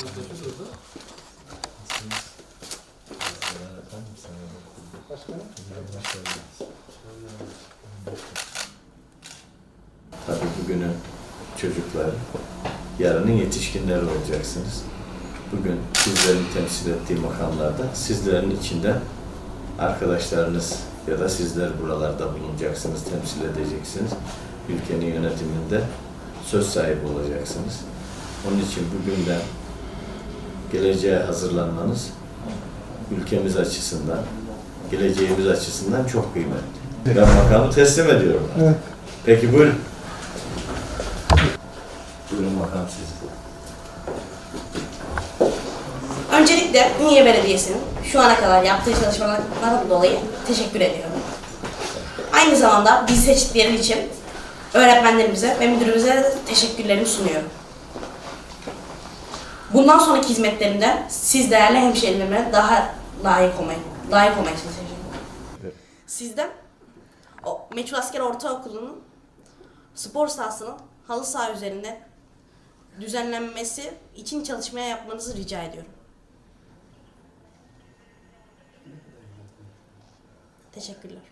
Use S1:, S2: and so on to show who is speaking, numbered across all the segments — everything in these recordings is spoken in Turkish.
S1: Tabii bugünün çocukları, yarının yetişkinleri olacaksınız. Bugün sizlerin temsil ettiği makamlarda sizlerin içinde arkadaşlarınız ya da sizler buralarda bulunacaksınız, temsil edeceksiniz. Ülkenin yönetiminde söz sahibi olacaksınız. Onun için bugünden geleceğe hazırlanmanız ülkemiz açısından, geleceğimiz açısından çok kıymetli. Ben makamı teslim ediyorum.
S2: Evet.
S1: Peki buyurun. Buyurun makam sizin.
S3: Öncelikle Ünye Belediyesi'nin şu ana kadar yaptığı çalışmalardan dolayı teşekkür ediyorum. Aynı zamanda bizi seçtikleri için öğretmenlerimize ve müdürümüze de teşekkürlerimi sunuyorum. Bundan sonraki hizmetlerimde siz değerli hemşehrilerime daha layık olmayı, layık olmaya çalışacağım.
S1: Evet.
S3: Sizden o Meçhul Asker Ortaokulu'nun spor sahasının halı saha üzerinde düzenlenmesi için çalışmaya yapmanızı rica ediyorum. Teşekkürler.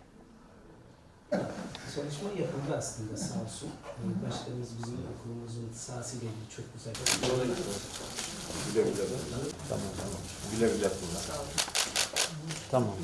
S4: Çalışma yapıldı aslında sağ olsun. Yani Başkanımız bizim okulumuzun sahasıyla ilgili çok güzel.
S5: Güle güle. Tamam tamam. Güle güle kullan. Tamam.